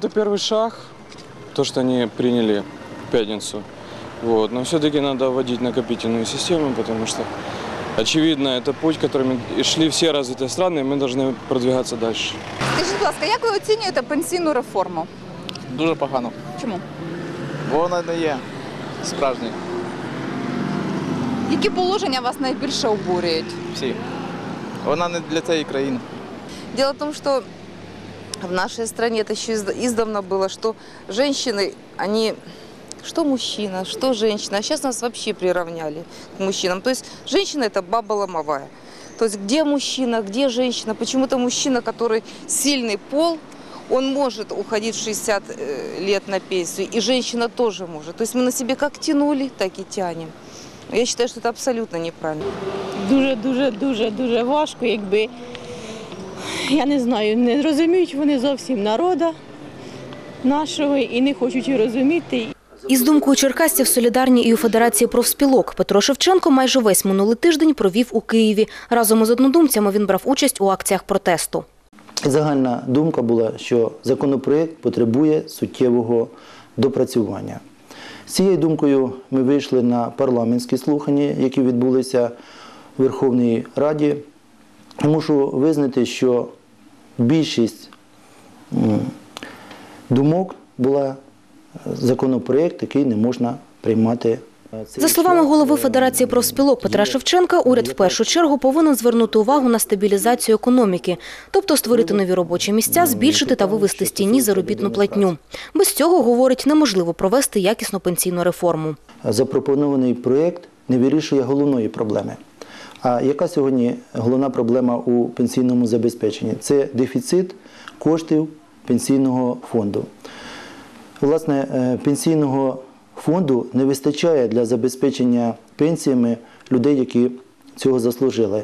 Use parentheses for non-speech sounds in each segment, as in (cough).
это первый шаг, то, что они приняли в пятницу. Вот. Но все-таки надо вводить накопительную систему, потому что, очевидно, это путь, которым и шли все развитые страны, и мы должны продвигаться дальше. Скажіть, будь ласка, як ви оцінюєте пенсійну реформу? Дуже погано, Чому? бо вона не є справжньою. Які положення вас найбільше обурюють? Всі. Вона не для цієї країни. Дело в том, что в нашей стране это еще изд- издавна было, что женщины, они что мужчина, что женщина. А сейчас нас вообще приравняли к мужчинам. То есть женщина это баба ломовая. То есть где мужчина, где женщина? Почему-то мужчина, который сильный пол, он может уходить в 60 э, лет на пенсию, и женщина тоже может. То есть мы на себе как тянули, так и тянем. Я считаю, что это абсолютно неправильно. дуже, дуже, дуже, дуже важко, якби (laughs) я не знаю, не розуміють вони зовсім народа нашого і не хочуть і розуміти. Із думкою черкасців солідарні і у Федерації профспілок Петро Шевченко майже весь минулий тиждень провів у Києві. Разом із однодумцями він брав участь у акціях протесту. Загальна думка була, що законопроект потребує суттєвого допрацювання. З цією думкою ми вийшли на парламентські слухання, які відбулися в Верховній Раді. Мушу визнати, що більшість думок була законопроект, який не можна приймати. За словами голови Федерації профспілок Петра Шевченка, уряд в першу чергу повинен звернути увагу на стабілізацію економіки, тобто створити нові робочі місця, збільшити та вивести з тіні заробітну платню. Без цього, говорить, неможливо провести якісну пенсійну реформу. запропонований проєкт не вирішує головної проблеми. А яка сьогодні головна проблема у пенсійному забезпеченні? Це дефіцит коштів пенсійного фонду. Власне, е, пенсійного фонду не вистачає для забезпечення пенсіями людей, які цього заслужили.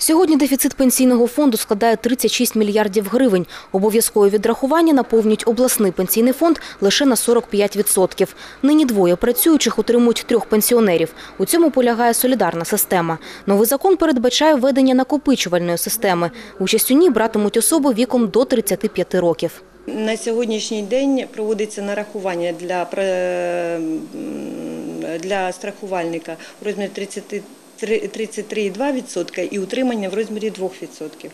Сьогодні дефіцит пенсійного фонду складає 36 мільярдів гривень. Обов'язкове відрахування наповнюють обласний пенсійний фонд лише на 45%. Нині двоє працюючих отримують трьох пенсіонерів. У цьому полягає солідарна система. Новий закон передбачає введення накопичувальної системи. Участь у ній братимуть особи віком до 35 років. На сьогоднішній день проводиться нарахування для, для страхувальника у розмірі 33 33,2% і утримання в розмірі 2%.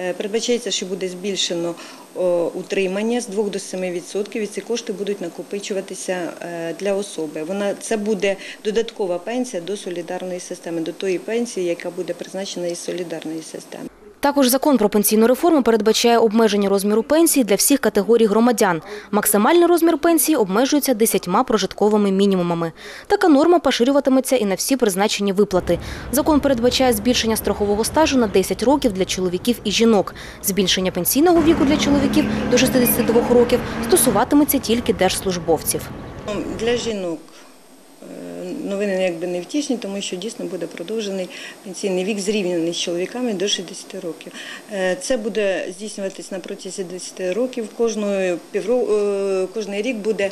Е, Передбачається, що буде збільшено утримання з 2 до 7%, і ці кошти будуть накопичуватися е, для особи. Вона це буде додаткова пенсія до солідарної системи, до тої пенсії, яка буде призначена із солідарної системи. Також закон про пенсійну реформу передбачає обмеження розміру пенсії для всіх категорій громадян. Максимальний розмір пенсії обмежується 10 прожитковими мінімумами. Така норма поширюватиметься і на всі призначені виплати. Закон передбачає збільшення страхового стажу на 10 років для чоловіків і жінок. Збільшення пенсійного віку для чоловіків до 62 років стосуватиметься тільки держслужбовців. Для жінок новини якби не втішні, тому що дійсно буде продовжений пенсійний вік зрівняний з чоловіками до 60 років. Е, Це буде здійснюватись на протязі 10 років. Кожної е, Кожний рік буде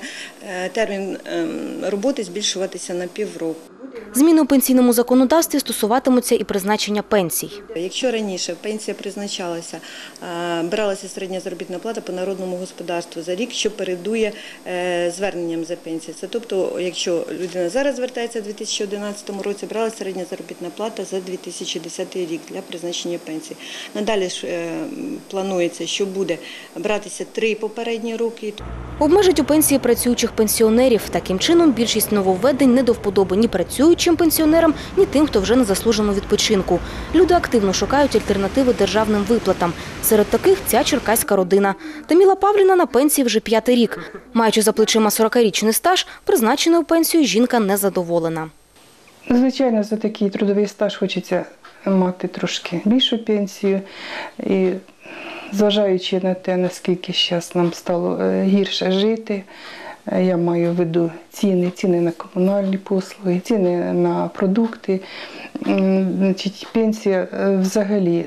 е, термін ем, роботи збільшуватися на півроку. Зміни у пенсійному законодавстві стосуватимуться і призначення пенсій. Якщо раніше пенсія призначалася, е, бралася середня заробітна плата по народному господарству за рік, що передує е, зверненням за пенсію. Це тобто, якщо людина зараз звертається у 2011 році, брала середня заробітна плата за 2010 рік для призначення пенсії. Надалі ж е, планується, що буде братися три попередні роки. Обмежить у пенсії працюючих пенсіонерів. Таким чином, більшість нововведень не до вподоби ні працюючим пенсіонерам, ні тим, хто вже на заслуженому відпочинку. Люди активно шукають альтернативи державним виплатам. Серед таких ця черкаська родина. Таміла Павліна на пенсії вже п'ятий рік. Маючи за плечима 40-річний стаж, призначеною пенсією жінка не задоволена. Звичайно, за такий трудовий стаж хочеться мати трошки більшу пенсію. І зважаючи на те, наскільки зараз нам стало е, гірше жити, я маю в виду ціни, ціни на комунальні послуги, ціни на продукти. Значить, пенсія е, взагалі,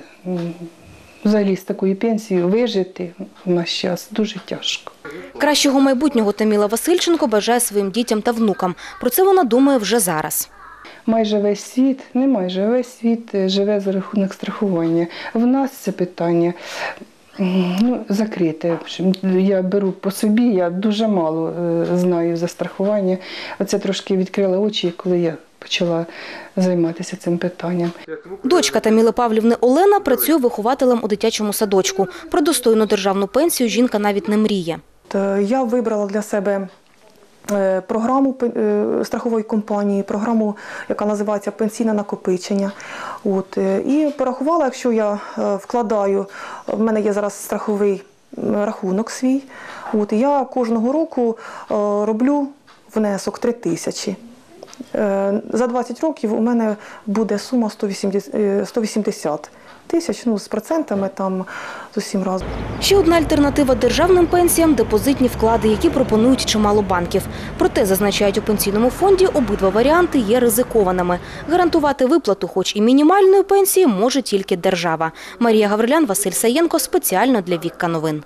взагалі з такою пенсією вижити в наш час дуже тяжко. Кращого майбутнього Таміла Васильченко бажає своїм дітям та внукам. Про це вона думає вже зараз. Майже весь світ, не майже весь світ е, живе за рахунок страхування. В нас це питання Ну, закрите. В общем, Я беру по собі, я дуже мало е, знаю за страхування. Оце трошки відкрила очі, коли я почала займатися цим питанням. Дочка Таміли Павлівни Олена працює вихователем у дитячому садочку. Про достойну державну пенсію жінка навіть не мріє. Я вибрала для себе програму е, страхової компанії, програму, яка називається пенсійне накопичення. От, е, і порахувала, якщо я е, вкладаю, в мене є зараз страховий рахунок свій. От, я кожного року е, роблю внесок 3 тисячі. Е, За 20 років у мене буде сума 180, е, 180 тисяч, ну, з процентами там з усім разом. Ще одна альтернатива державним пенсіям – депозитні вклади, які пропонують чимало банків. Проте, зазначають у пенсійному фонді, обидва варіанти є ризикованими. Гарантувати виплату хоч і мінімальної пенсії може тільки держава. Марія Гаврилян, Василь Саєнко. Спеціально для Вікка Новин.